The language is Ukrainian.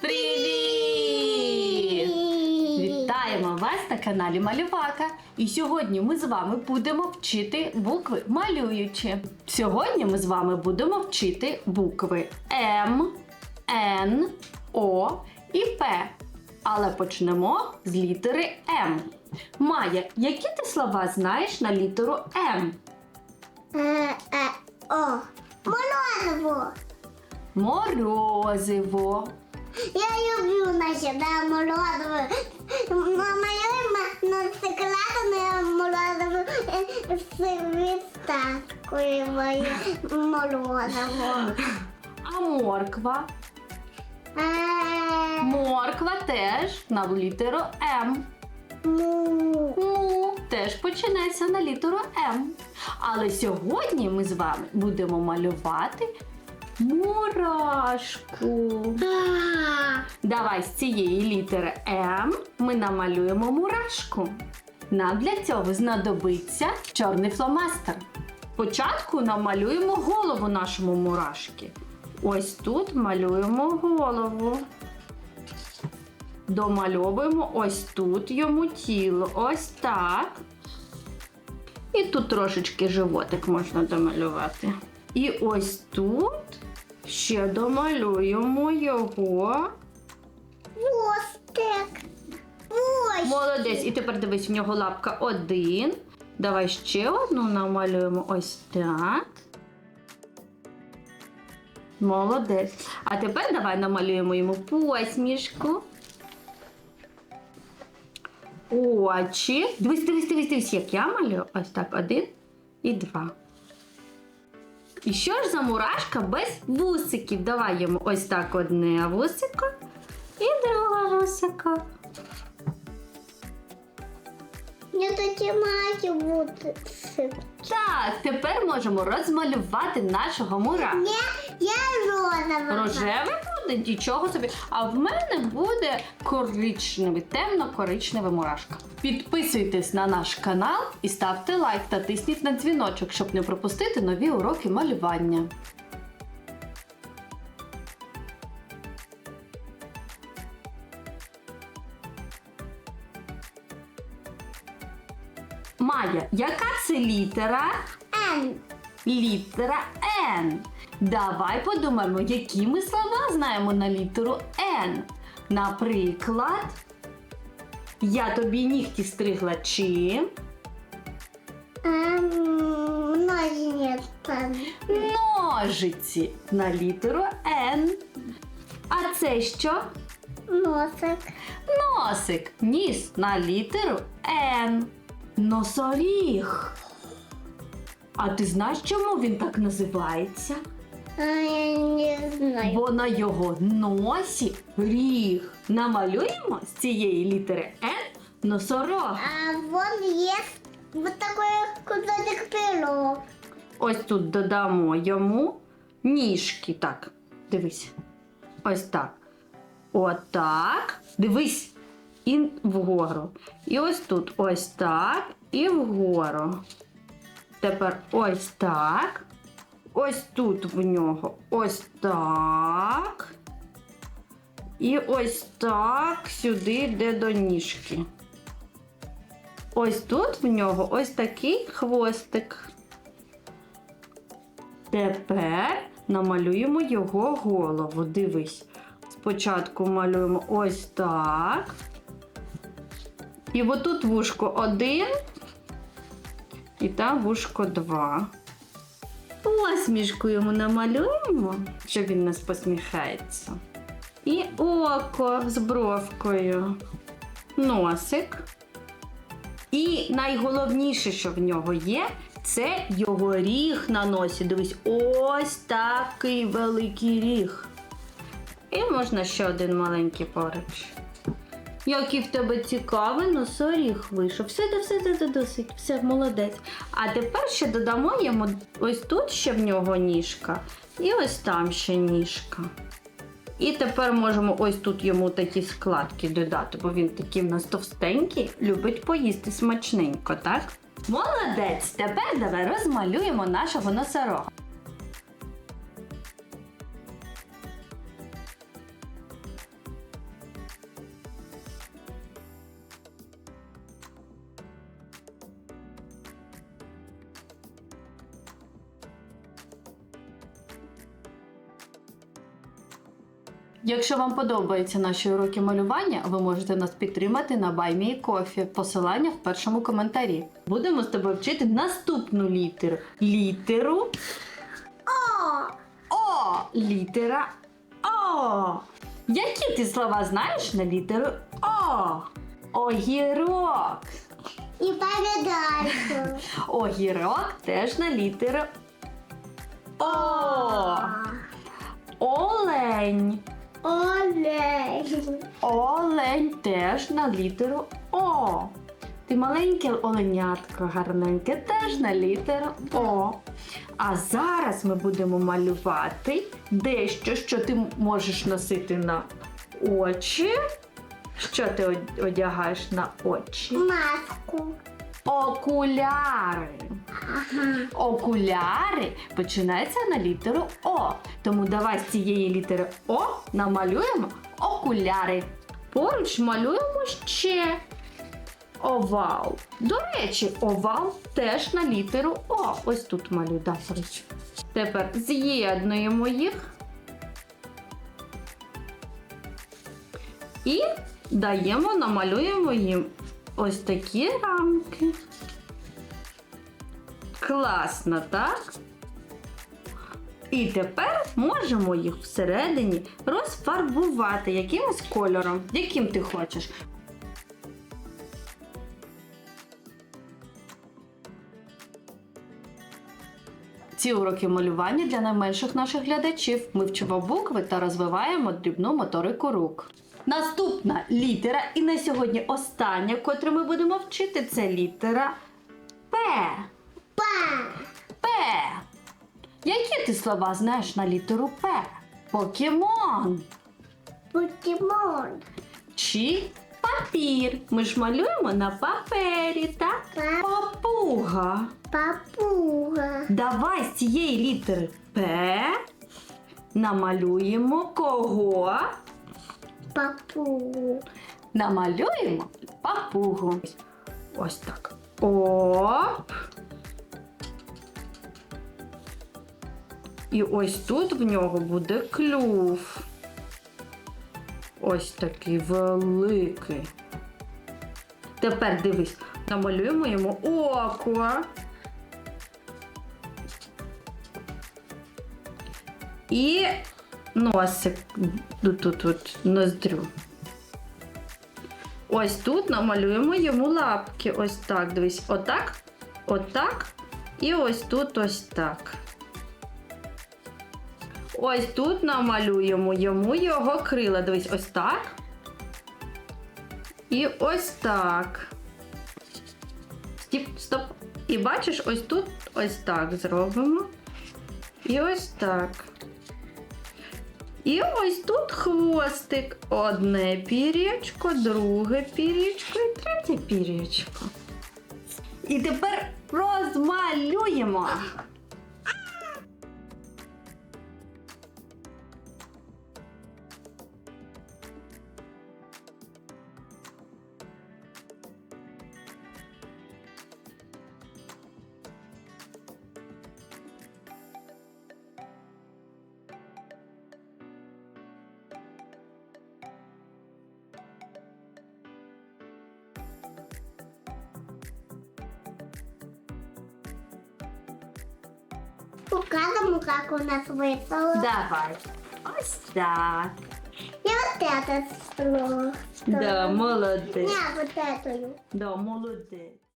Привіт! Вітаємо вас на каналі Малювака. І сьогодні ми з вами будемо вчити букви малюючи. Сьогодні ми з вами будемо вчити букви М, Н, О і П. Але почнемо з літери М. Майя, які ти слова знаєш на літеру М? Е, е, о, морозиво. Морозиво. Я люблю наше да, морозиво. Малюємо на шоколадне морозиво моє морозиво. А морква? Е, Морква теж на літеру М. му. Ну, теж починається на літеру М. Але сьогодні ми з вами будемо малювати мурашку. Давай з цієї літери М ми намалюємо мурашку. Нам для цього знадобиться чорний фломастер. Спочатку намалюємо голову нашому мурашки. Ось тут малюємо голову. Домальовуємо ось тут йому тіло. Ось так. І тут трошечки животик можна домалювати. І ось тут ще домалюємо його. Хвостик. Ось. Молодець. І тепер дивись, в нього лапка один. Давай ще одну намалюємо ось так. Молодець. А тепер давай намалюємо йому посмішку. Очі. Дивись, дивись, дивись, дивись, як я малюю. Ось так, один і два. І що ж за мурашка без вусиків? Давай йому ось так одне вусико і друге вусико. Я такі маю бути. Так, тепер можемо розмалювати нашого мура. Ні, я розова. Рожевий буде нічого собі. А в мене буде коричневий, темно-коричневий мурашка. Підписуйтесь на наш канал і ставте лайк та тисніть на дзвіночок, щоб не пропустити нові уроки малювання. Майя, яка це літера? Н. Літера Н. Давай подумаємо, які ми слова знаємо на літеру Н. Наприклад, я тобі нігті стригла чим? Ем, Ножиці на літеру Н. А це що? Носик. Носик. Ніс на літеру Н. Носоріг. А ти знаєш, чому він так називається? А, я не знаю. Бо на його носі ріг. Намалюємо з цієї літери Н носорог. А вон є вот такой кусочек пирог. Ось тут додамо йому ніжки. Так, дивись. Ось так. Отак. Дивись. І вгору. І ось тут ось так. І вгору. Тепер ось так. Ось тут в нього ось так. І ось так сюди йде до ніжки. Ось тут в нього ось такий хвостик. Тепер намалюємо його голову. Дивись. Спочатку малюємо ось так. І отут вушко один. І там вушко два. Посмішку йому намалюємо, щоб він нас посміхається. І око з бровкою. Носик. І найголовніше, що в нього є, це його ріг на носі. Дивись, ось такий великий ріг. І можна ще один маленький поруч. Який в тебе цікавий носоріг вийшов. Все, да, все, да, досить, все, молодець. А тепер ще додамо йому ось тут ще в нього ніжка, і ось там ще ніжка. І тепер можемо ось тут йому такі складки додати, бо він такий в нас товстенький, любить поїсти смачненько, так? Молодець! Тепер давай розмалюємо нашого носорога. Якщо вам подобаються наші уроки малювання, ви можете нас підтримати на BuyMeCoffee. Посилання в першому коментарі. Будемо з тобою вчити наступну літеру. Літеру О! О. Літера О. Які ти слова знаєш на літеру О? Огірок. І помідорку. Огірок теж на літеру О. Олень. Олень. Олень теж на літеру О. Ти маленьке оленятко гарненьке теж на літеру О. А зараз ми будемо малювати дещо, що ти можеш носити на очі. Що ти одягаєш на очі? Маску. Окуляри. Окуляри починаються на літеру О. Тому давай з цієї літери О намалюємо окуляри. Поруч малюємо ще овал. До речі, овал теж на літеру О. Ось тут малюю, да, поруч. Тепер з'єднуємо їх. І даємо, намалюємо їм ось такі рамки. Класно, так? І тепер можемо їх всередині розфарбувати якимось кольором, яким ти хочеш. Ці уроки малювання для найменших наших глядачів. Ми вчимо букви та розвиваємо дрібну моторику рук. Наступна літера, і на сьогодні остання, котру ми будемо вчити, це літера П. П. Які ти слова знаєш на літеру П? Покемон Покемон. чи папір. Ми ж малюємо на папері, так? Па- Папуга. Папуга. Давай з цієї літери П намалюємо кого? Папугу. Намалюємо папугу. Ось так. Оп. І ось тут в нього буде клюв. Ось такий великий. Тепер дивись, намалюємо йому око. І носик тут, тут, тут ноздрю. Ось тут намалюємо йому лапки. Ось так, дивись, отак, отак. І ось тут ось так. Ось тут намалюємо йому його крила. Дивись, ось так. І ось так. Стіп, стоп. І бачиш, ось тут ось так зробимо. І ось так. І ось тут хвостик. Одне пір'ячко, друге пір'ячко і третє пір'ячко. І тепер розмалюємо. Покажемо, как у нас вышло. Давай. Ось так. И вот этот стол. Да, молодець. Не, вот эту. Да, молодець.